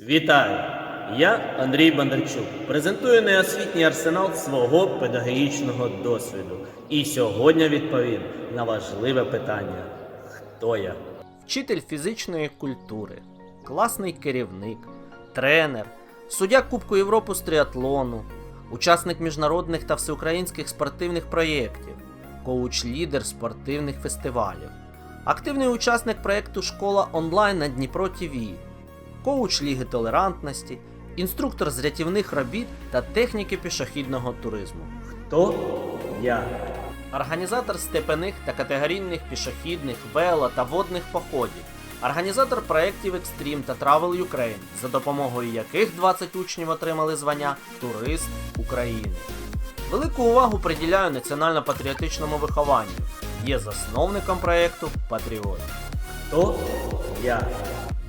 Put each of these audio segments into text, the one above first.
Вітаю! Я Андрій Бондарчук. Презентую неосвітній арсенал свого педагогічного досвіду. І сьогодні відповім на важливе питання: хто я? вчитель фізичної культури, класний керівник, тренер, суддя Кубку Європи з триатлону, учасник міжнародних та всеукраїнських спортивних проєктів, коуч-лідер спортивних фестивалів, активний учасник проєкту Школа онлайн на Дніпро ТВ, коуч Ліги толерантності, інструктор з рятівних робіт та техніки пішохідного туризму. Хто я? Організатор степених та категорійних пішохідних, вело та водних походів, організатор проєктів Екстрім та Travel Ukraine, за допомогою яких 20 учнів отримали звання Турист України. Велику увагу приділяю національно-патріотичному вихованню. Є засновником проєкту Патріот. Хто я?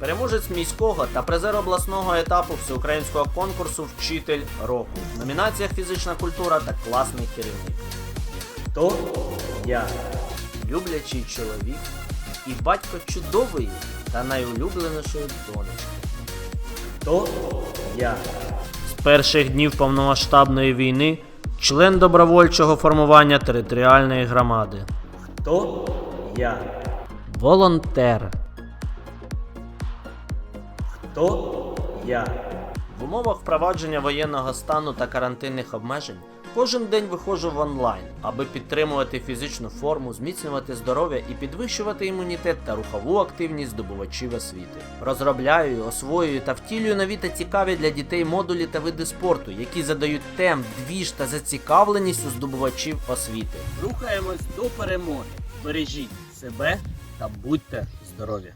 Переможець міського та призер обласного етапу всеукраїнського конкурсу Вчитель року в номінаціях Фізична культура та класний керівник. Хто я? люблячий чоловік і батько чудової та найулюбленішої донечки. Хто я? З перших днів повномасштабної війни член добровольчого формування територіальної громади. Хто я? Волонтер. Хто я? В умовах впровадження воєнного стану та карантинних обмежень кожен день виходжу в онлайн, аби підтримувати фізичну форму, зміцнювати здоров'я і підвищувати імунітет та рухову активність здобувачів освіти. Розробляю, освоюю та втілюю нові та цікаві для дітей модулі та види спорту, які задають темп, двіж та зацікавленість у здобувачів освіти. Рухаємось до перемоги. Бережіть себе та будьте здорові!